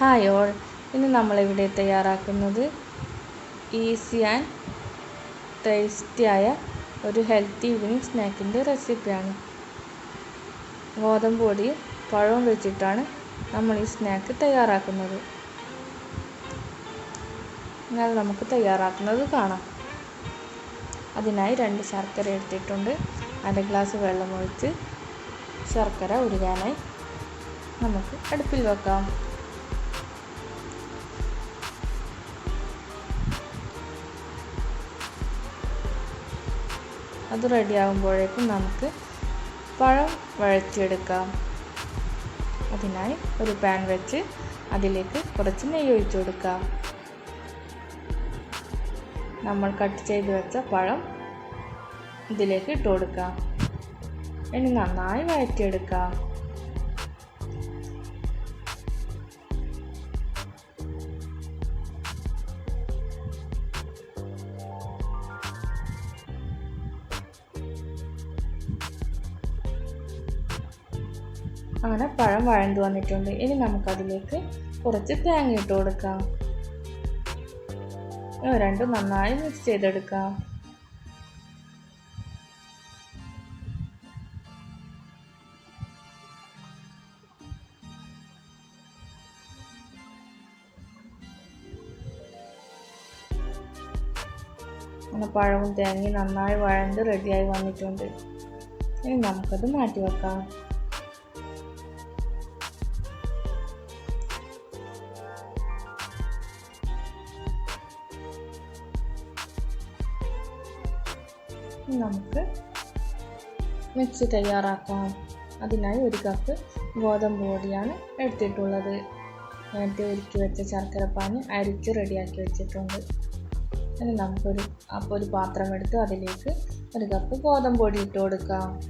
Hi all ഇന്ന് നമ്മളിവിടെ തയ്യാറാക്കുന്നത്? ഈസി ആൻഡ് ടേസ്റ്റിയായ ഒരു ഹെൽത്തി ഈവനിങ് സ്നാക്കിന്റെ റെസിപ്പിയാണ് ഗോതമ്പ് പൊടിയും പഴവും വെച്ചിട്ടാണ് നമ്മൾ ഈ സ്നാക്ക് തയ്യാറാക്കുന്നത്. എന്നാൽ നമുക്ക് തയ്യാറാക്കുന്നത് കാണാം. അതിനായി രണ്ട് ശർക്കര എടുത്തിട്ടുണ്ട്. അര ഗ്ലാസ് വെള്ളം ഒഴിച്ച് ശർക്കര ഉരുകാനായി നമുക്ക് അടുപ്പിൽ വെക്കാം. അത് റെഡിയാകുമ്പോഴേക്കും നമുക്ക് പഴം വഴറ്റിയെടുക്കാം. അതിനായി ഒരു പാൻ വെച്ച് അതിലേക്ക് കുറച്ച് നെയ്യ് ഒഴിച്ചു കൊടുക്കാം. നമ്മൾ കട്ട് ചെയ്ത് വെച്ച പഴം ഇതിലേക്ക് ഇട്ട് കൊടുക്കാം. ഇനി നന്നായി വഴറ്റിയെടുക്കാം. അങ്ങനെ പഴം വഴന്ത് വന്നിട്ടുണ്ട്. ഇനി നമുക്കതിലേക്ക് കുറച്ച് തേങ്ങ ഇട്ട് കൊടുക്കാം. രണ്ടും നന്നായി മിക്സ് ചെയ്തെടുക്കാം. പഴവും തേങ്ങയും നന്നായി വഴണ്ട് റെഡിയായി വന്നിട്ടുണ്ട്. ഇനി നമുക്കത് മാറ്റി വെക്കാം നമുക്ക് മിക്സ് തയ്യാറാക്കാം. അതിനായി ഒരു കപ്പ് ഗോതമ്പ് പൊടിയാണ് എടുത്തിട്ടുള്ളത്. നേരത്തെ ഒരുക്കി വെച്ച ശർക്കര ശർക്കരപ്പാനി അരിച്ച് റെഡിയാക്കി വെച്ചിട്ടുണ്ട്. ഇനി നമുക്കൊരു അപ്പോൾ ഒരു പാത്രം എടുത്ത് അതിലേക്ക് ഒരു കപ്പ് ഗോതമ്പ് പൊടി ഇട്ട് കൊടുക്കാം.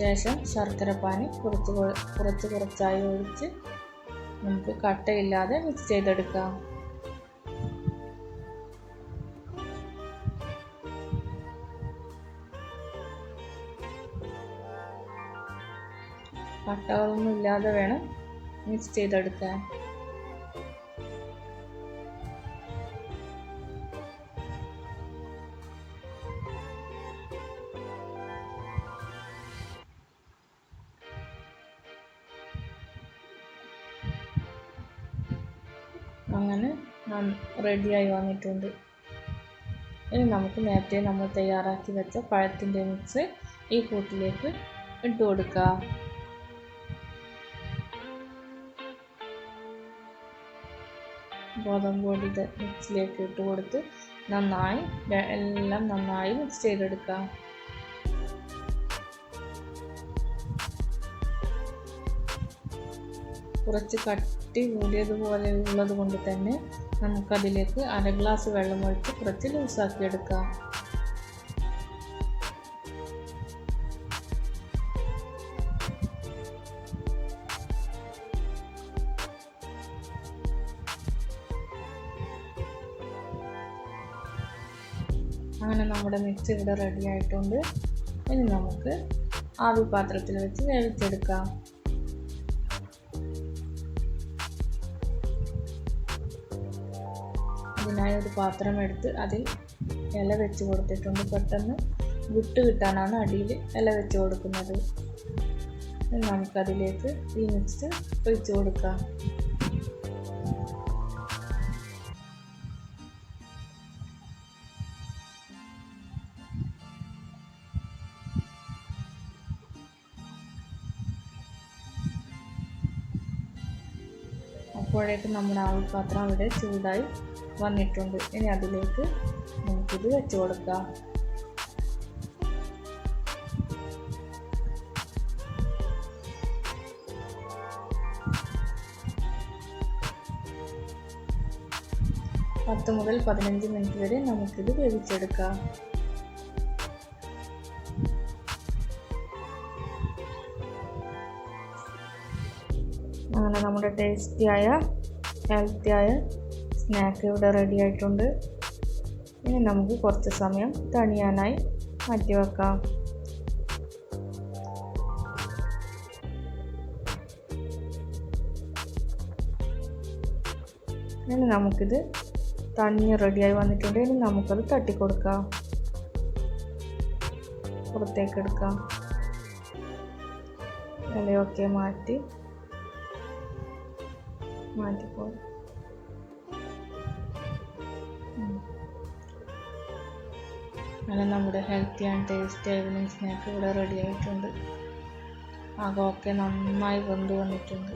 ശേഷം ശർക്കരപ്പാനി കുറച്ച് കുറച്ച് കുറച്ചായി ഒഴിച്ച് നമുക്ക് കട്ടയില്ലാതെ മിക്സ് ചെയ്തെടുക്കാം. കട്ടകളൊന്നും ഇല്ലാതെ വേണം മിക്സ് ചെയ്തെടുക്കാൻ. അങ്ങനെ റെഡിയായി വന്നിട്ടുണ്ട്. ഇനി നമുക്ക് നേരത്തെ നമ്മൾ തയ്യാറാക്കി വെച്ച പഴത്തിന്റെ മിക്സ് ഈ കൂട്ടിലേക്ക് ഇട്ട് കൊടുക്കുക ഗോതമ്പ് പൊടി മിക്സിലേക്ക് ഇട്ട് കൊടുത്ത് നന്നായി എല്ലാം നന്നായി മിക്സ് ചെയ്തെടുക്കുക കുറച്ച് കട്ടി കൂടിയതുപോലെ ഉള്ളത് കൊണ്ട് തന്നെ നമുക്കതിലേക്ക് അര ഗ്ലാസ് വെള്ളം ഒഴിച്ച് കുറച്ച് ലൂസാക്കി എടുക്കാം. അങ്ങനെ നമ്മുടെ മിക്സ് ഇവിടെ റെഡി ആയിട്ടുണ്ട്. ഇനി നമുക്ക് ആവി പാത്രത്തിൽ വെച്ച് വേവിച്ചെടുക്കാം. അതിനായി ഒരു പാത്രം എടുത്ത് അതിൽ ഇല വെച്ച് കൊടുത്തിട്ടുണ്ട്. പെട്ടെന്ന് വിട്ട് കിട്ടാനാണ് അടിയിൽ ഇല വെച്ച് കൊടുക്കുന്നത്. നമുക്കതിലേക്ക് ഈ മിക്സ് ഒഴിച്ച് കൊടുക്കാം. അപ്പോഴേക്കും നമ്മുടെ ആവിപ്പാത്രം അവിടെ ചൂടായി വന്നിട്ടുണ്ട്. ഇനി അതിലേക്ക് നമുക്കിത് വെച്ച് കൊടുക്കാം. പത്ത് മുതൽ പതിനഞ്ച് മിനിറ്റ് വരെ നമുക്കിത് വേവിച്ചെടുക്കാം. അങ്ങനെ നമ്മുടെ ടേസ്റ്റിയായ ഹെൽത്തിയായ സ്നാക്ക് ഇവിടെ റെഡി ആയിട്ടുണ്ട്. ഇനി നമുക്ക് കുറച്ച് സമയം തണിയാനായി മാറ്റിവെക്കാം ഇനി നമുക്കിത് തണ്ണി റെഡിയായി വന്നിട്ടുണ്ട്. ഇനി നമുക്കത് തട്ടിക്കൊടുക്കാം. പുറത്തേക്ക് എടുക്കാം. ഇലയൊക്കെ മാറ്റി. മാറ്റിപ്പോ അങ്ങനെ നമ്മുടെ healthy and tasty evening snack ഇവിടെ റെഡി ആയിട്ടുണ്ട്. അകമൊക്കെ നന്നായി വെന്ത് വന്നിട്ടുണ്ട്.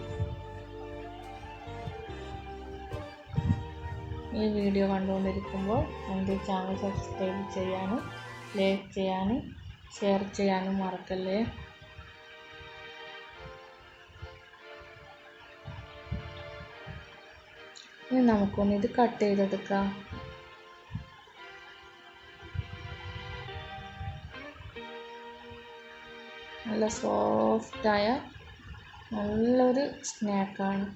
ഈ വീഡിയോ കണ്ടുകൊണ്ടിരിക്കുമ്പോൾ എന്റെ ചാനൽ സബ്സ്ക്രൈബ് ചെയ്യാനും ലൈക്ക് ചെയ്യാനും ഷെയർ ചെയ്യാനും മറക്കല്ലേ. ഇനി നമുക്കൊന്ന് ഇത് കട്ട് ചെയ്തെടുക്കാം. നല്ല സോഫ്റ്റായ നല്ലൊരു സ്നാക്കാണ്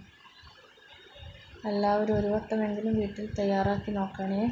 എല്ലാവരും ഒരു വട്ടമെങ്കിലും വീട്ടിൽ തയ്യാറാക്കി നോക്കണേ.